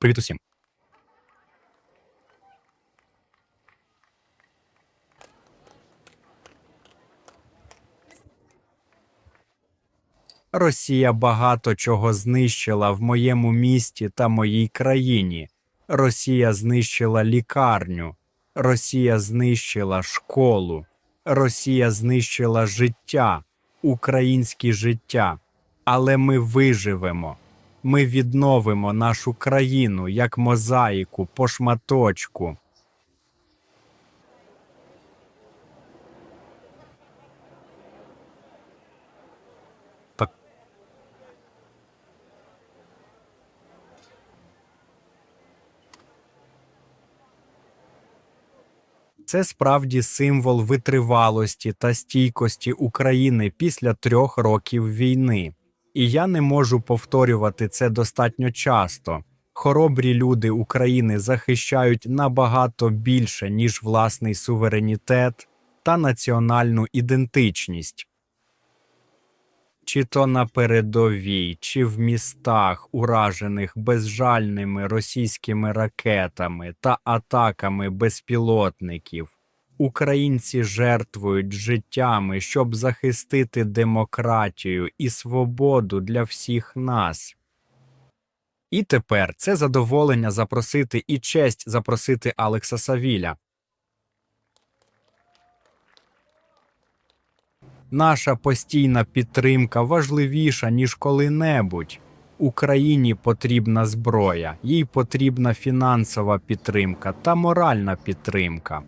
Привіт усім. Росія багато чого знищила в моєму місті та моїй країні. Росія знищила лікарню, Росія знищила школу, Росія знищила життя, українське життя. Але ми виживемо. Ми відновимо нашу країну як мозаїку по шматочку. Це справді символ витривалості та стійкості України після трьох років війни. І я не можу повторювати це достатньо часто. Хоробрі люди України захищають набагато більше, ніж власний суверенітет та національну ідентичність. Чи то на передовій, чи в містах, уражених безжальними російськими ракетами та атаками безпілотників, українці жертвують життями, щоб захистити демократію і свободу для всіх нас. І тепер це задоволення запросити і честь запросити Алекса Савіля. Наша постійна підтримка важливіша, ніж коли-небудь. Україні потрібна зброя, їй потрібна фінансова підтримка та моральна підтримка.